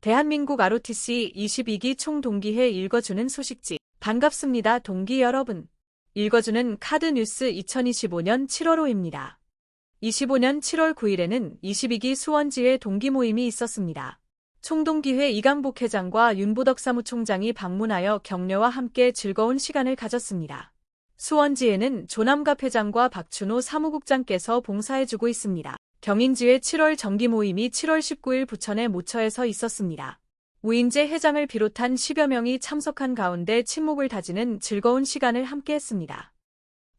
대한민국 ROTC 22기 총동기회 읽어주는 소식지. 반갑습니다, 동기 여러분. 읽어주는 카드뉴스 2025년 7월호입니다. 25년 7월 9일에는 22기 수원지회 동기 모임이 있었습니다. 총동기회 이강복 회장과 윤보덕 사무총장이 방문하여 격려와 함께 즐거운 시간을 가졌습니다. 수원지회는 조남갑 회장과 박춘호 사무국장께서 봉사해주고 있습니다. 경인지회 7월 정기 모임이 7월 19일 부천의 모처에서 있었습니다. 우인재 회장을 비롯한 10여 명이 참석한 가운데 친목을 다지는 즐거운 시간을 함께했습니다.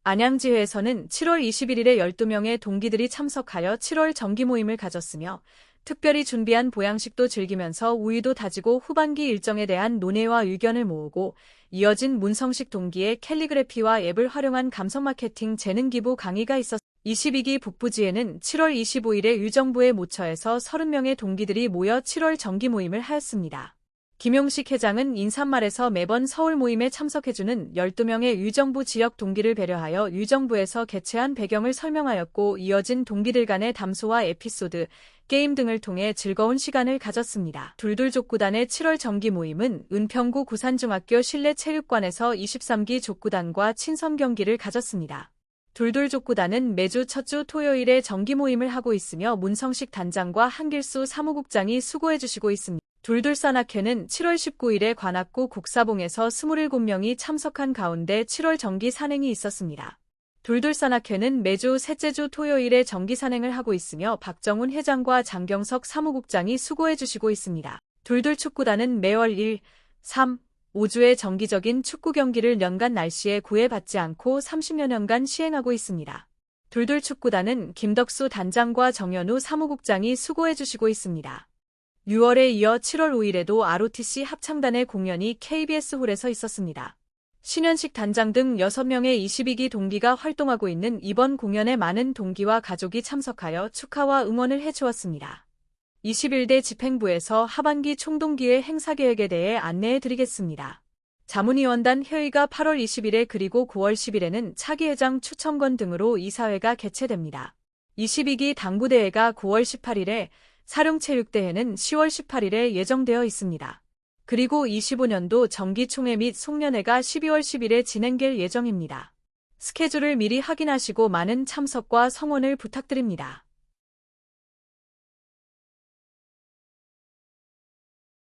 안양지회에서는 7월 21일에 12명의 동기들이 참석하여 7월 정기 모임을 가졌으며 특별히 준비한 보양식도 즐기면서 우유도 다지고 후반기 일정에 대한 논의와 의견을 모으고 이어진 문성식 동기의 캘리그래피와 앱을 활용한 감성 마케팅 재능 기부 강의가 있었 22기 북부지에는 7월 25일에 유정부의 모처에서 30명의 동기들이 모여 7월 정기 모임을 하였습니다. 김용식 회장은 인사말에서 매번 서울 모임에 참석해주는 12명의 유정부 지역 동기를 배려하여 유정부에서 개최한 배경을 설명하였고 이어진 동기들 간의 담소와 에피소드, 게임 등을 통해 즐거운 시간을 가졌습니다. 둘둘족구단의 7월 정기 모임은 은평구 구산중학교 실내체육관에서 23기 족구단과 친선 경기를 가졌습니다. 둘둘족구단은 매주 첫 주 토요일에 정기 모임을 하고 있으며 문성식 단장과 한길수 사무국장이 수고해주시고 있습니다. 둘둘산악회는 7월 19일에 관악구 국사봉에서 27명이 참석한 가운데 7월 정기 산행이 있었습니다. 둘둘산악회는 매주 셋째 주 토요일에 정기 산행을 하고 있으며 박정훈 회장과 장경석 사무국장이 수고해주시고 있습니다. 둘둘축구단은 매월 1, 3, 5주의 정기적인 축구 경기를 연간 날씨에 구애받지 않고 30여 년간 시행하고 있습니다. 둘둘 축구단은 김덕수 단장과 정현우 사무국장이 수고해주시고 있습니다. 6월에 이어 7월 5일에도 ROTC 합창단의 공연이 KBS 홀에서 있었습니다. 신현식 단장 등 6명의 22기 동기가 활동하고 있는 이번 공연에 많은 동기와 가족이 참석하여 축하와 응원을 해주었습니다. 21대 집행부에서 하반기 총동기회 행사 계획에 대해 안내해 드리겠습니다. 자문위원단 회의가 8월 20일에 그리고 9월 10일에는 차기 회장 추천권 등으로 이사회가 개최됩니다. 22기 당구대회가 9월 18일에 사령체육대회는 10월 18일에 예정되어 있습니다. 그리고 25년도 정기총회 및 송년회가 12월 10일에 진행될 예정입니다. 스케줄을 미리 확인하시고 많은 참석과 성원을 부탁드립니다.